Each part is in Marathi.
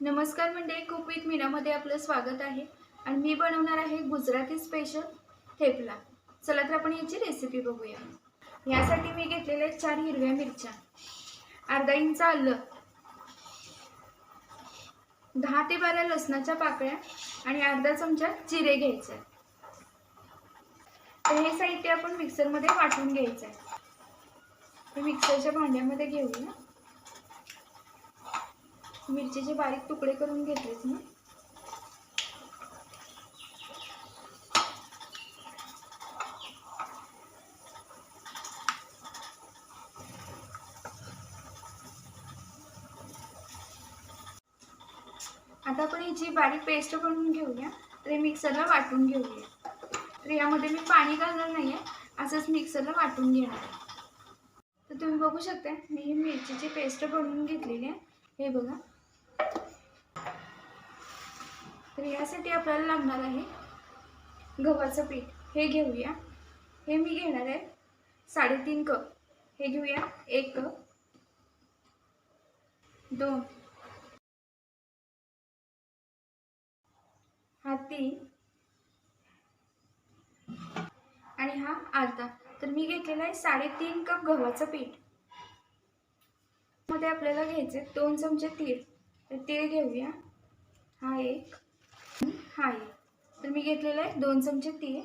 नमस्कार मंडळी कुक विथ मीनामध्ये आपलं स्वागत आहे. आणि मी बनवणार आहे गुजराती स्पेशल थेपला. चला तर आपण याची रेसिपी बघूया. यासाठी मी घेतलेले चार हिरव्या मिरच्या अर्धा इंच आलं दहा ते बारा लसणाच्या पाकळ्या आणि अर्धा चमचा जिरे घ्यायचे. तर हे साहित्य आपण मिक्सरमध्ये वाटून घ्यायचं आहे मिक्सरच्या भांड्यामध्ये घेऊया. मिरचीचे बारीक तुकडे करून घेतलेच मी आता आपण याची बारीक पेस्ट बनवून घेऊया. तर मिक्सरला वाटून घेऊया. तर यामध्ये मी पाणी घालणार नाही आहे असंच मिक्सरला वाटून घेणार आहे. तर तुम्ही बघू शकता मी ही मिरचीची पेस्ट बनवून घेतलेली आहे. हे बघा. तर यासाठी आपल्याला लागणार आहे गव्हाचं पीठ. हे घेऊया. हे मी घेणार आहे साडेतीन कप. हे घेऊया. एक कप. दोन. हा तीन. आणि हा अर्धा. तर मी घेतलेला आहे साडेतीन कप गव्हाचं पीठ. मध्ये आपल्याला घ्यायचे दोन चमचे तीळ. तर तीळ घेऊया. हा एक. हा आहे तर मी घेतलेला आहे दोन चमचे तीळ.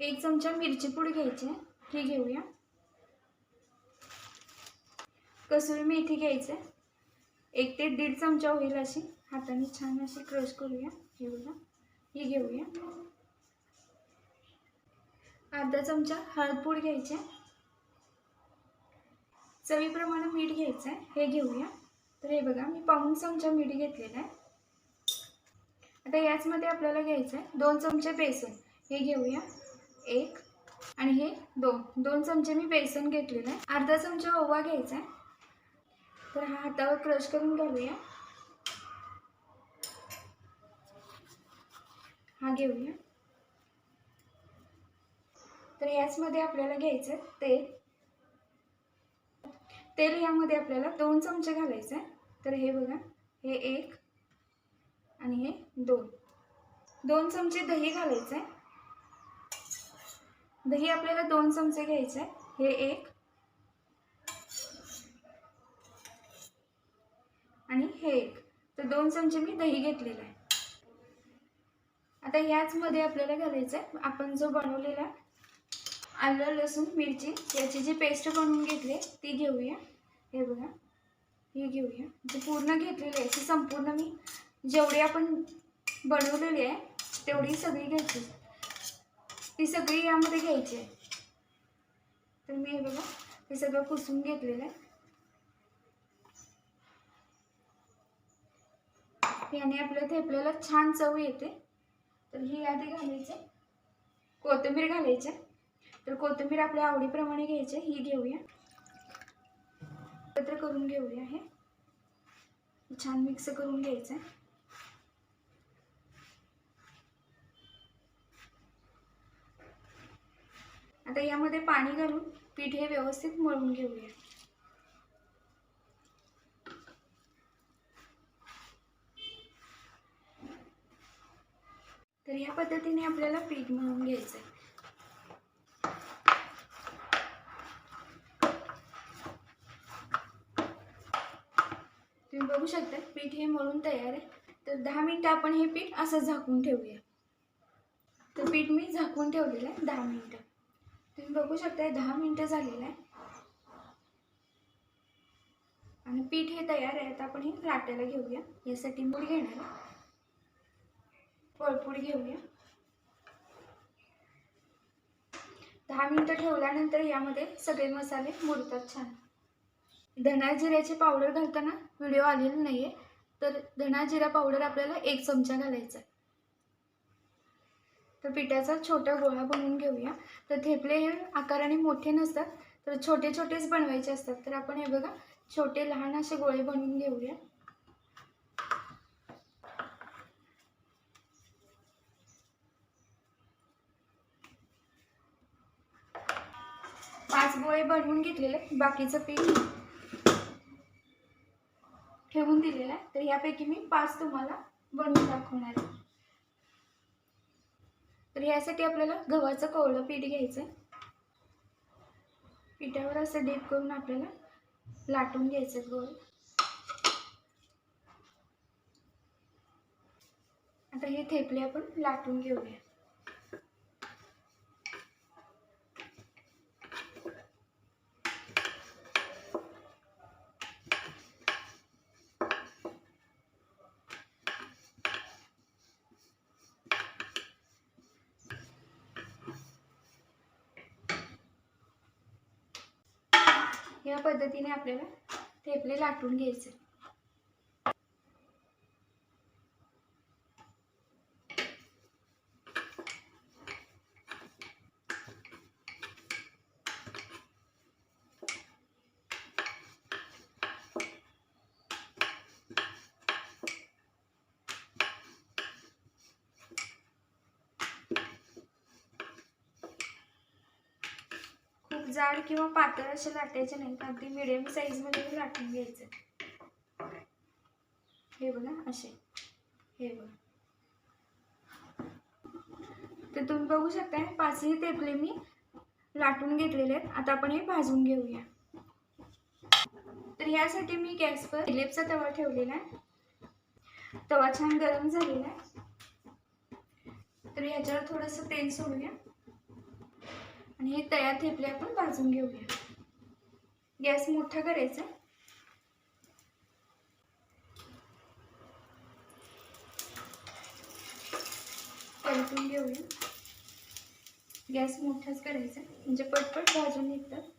एक चमचा मिरची पूड घ्यायची ही घेऊया. कसुरी मेथी घ्यायचे एक ते दीड चमचा होईल अशी हाताने छान अशी क्रश करूया. हे ही घेऊया. अर्धा चमचा हळद पूड घ्यायचे चवीप्रमाणे मीठ घ्यायचं आहे. हे घेऊया. तर हे बघा मी पाऊन चमचा मीठ घेतलेलं आहे. आता याचमध्ये आपल्याला घ्यायचं आहे दोन चमचे बेसन. हे घेऊया. एक आणि हे दोन. दोन चमचे मी बेसन घेतलेलं आहे. अर्धा चमचा ओवा घ्यायचा आहे. तर हा हातावर क्रश करून घालूया. हा घेऊया. तर याचमध्ये आपल्याला घ्यायचं आहे तेल. तेल यामध्ये आपल्याला दोन चमचे घालायचं आहे तर हे बघा. हे एक आणि हे दोन. दोन चमचे दही घालायचे दही आपल्याला दोन चमचे घ्यायचे हे एक. आणि हे एक. तर दोन चमचे मी दही घेतलेलं आहे. आता याचमध्ये आपल्याला घालायचं आहे आपण जो बनवलेला आलं लसूण मिरची याची जी पेस्ट बनवून घेतली ती घेऊया. हे बघा. ही घेऊया. जी पूर्ण घेतलेली आहे ती संपूर्ण मी जेवढी आपण बनवलेली आहे तेवढी सगळी घ्यायची. ती सगळी यामध्ये घ्यायची आहे. तर मी हे बघा हे सगळं पुसून घेतलेलं आहे. याने आपल्या थेपल्याला छान चव येते. तर ही आधी घालायची कोथिंबीर घालायची तर कोथिंबीर आपल्या आवडीप्रमाणे घ्यायचे ही घेऊया. एकत्र करून घेऊया हे. छान मिक्स करून घ्यायचं आहे. आता यामध्ये पाणी घालून पीठ हे व्यवस्थित मळून घेऊया. तर या पद्धतीने आपल्याला पीठ मळून घ्यायचं आहे तुम्ही बघू शकता पीठ हे मळून तयार आहे. तर दहा मिनटं आपण हे पीठ असं झाकून ठेवूया. तर पीठ मी झाकून ठेवलेलं आहे दहा मिनटं. तुम्ही बघू शकता दहा मिनटं झालेलं आहे. आणि पीठ हे तयार आहे आता आपण हे लाटायला घेऊया. यासाठी मूड घेणार आहे. घेऊया. दहा मिनटं ठेवल्यानंतर यामध्ये सगळे मसाले मुरतात छान. धना जिऱ्याची पावडर घालताना व्हिडिओ आलेला नाही आहे तर धना जिरा पावडर आपल्याला एक चमचा घालायचा आहे. तर पिठाचा छोटा गोळा बनवून घेऊया. तर थेपले हे आकाराने मोठे नसतात तर छोटे छोटेच बनवायचे असतात. तर आपण हे बघा छोटे लहान असे गोळे बनवून घेऊया. पाच गोळे बनवून घेतलेले बाकीचं पीठ ठेवून दिलेलं आहे. तर यापैकी मी पाच तुम्हाला बनवून दाखवणार आहे. ह्यासाठी आपल्याला गव्हाचं कोवळं पीठ घ्यायचं आहे पिठावर असं डीप करून आपल्याला लाटून घ्यायचं गोल. आता हे थेपले आपण लाटून घेऊया. या पद्धतीने आपल्याला थेपले लाटून घ्यायचे. जाड किंवा पातळ असे लाटायचे नाहीत अगदी मिडियम साईजमध्ये लाटून घ्यायचं. हे बघा असे. हे बघा. तर तुम्ही बघू शकता पाचही तेपले मी लाटून घेतलेले आहेत. आता आपण हे भाजून घेऊया. तर ह्यासाठी मी गॅसवर इलेपचा तवा ठेवलेला आहे. तवा छान गरम झालेला आहे. तर ह्याच्यावर थोडंसं तेल सोडूया. आणि हे तयार थेपले आपण भाजून घेऊया. गॅस मोठा करायचा. परतून घेऊया. गॅस मोठाच करायचा म्हणजे पटपट भाजून निघतात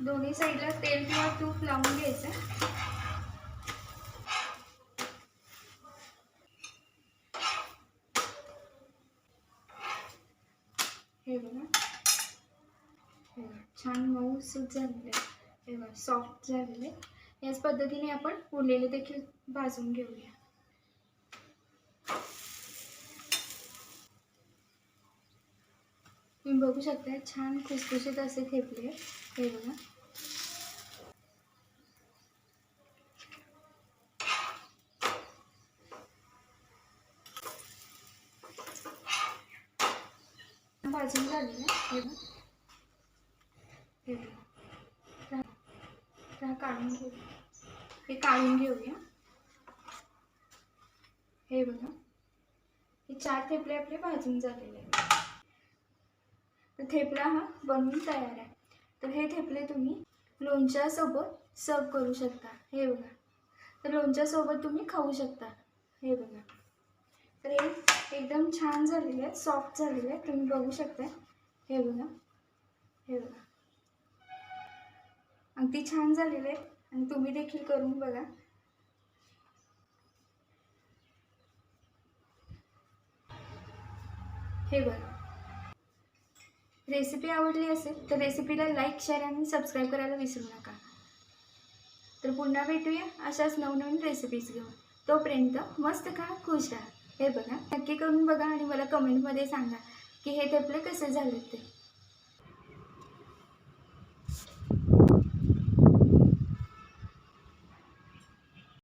दोन्ही साईडला तेल किंवा तूप लावून घ्यायचं. हे बघा. हे छान मऊ सूत झालेले आहे. हे बघा सॉफ्ट झालेले आहे. याच पद्धतीने आपण उरलेले देखील भाजून घेऊया. तुम्ही बघू शकता छान खुसखुशीत असे थेपले हे बघा. भाजून हे काढून घेऊ हे काढून घेऊया हे बघा हे चार थेपले आपले भाजून झालेले. आहेत तर थेपला हा बनवून तयार आहे. तर हे थेपले तुम्ही लोणच्यासोबत सर्व करू शकता हे बघा तर लोणच्यासोबत तुम्ही खाऊ शकता. हे बघा. तर हे एकदम छान झालेले आहेत. सॉफ्ट झालेले आहेत. तुम्ही बघू शकता. हे बघा हे बघा. अगदी छान झालेले आहेत आणि तुम्ही देखील करून बघा. हे बघा. रेसिपी आवडली असेल तर रेसिपीला लाईक शेअर आणि सबस्क्राईब करायला विसरू नका. तर पुन्हा भेटूया अशाच नवनवीन रेसिपीज घेऊन. तोपर्यंत मस्त खा खुश राहा. हे बघा. नक्की करून बघा आणि मला कमेंटमध्ये सांगा. की हे ठेपले कसे झाले ते?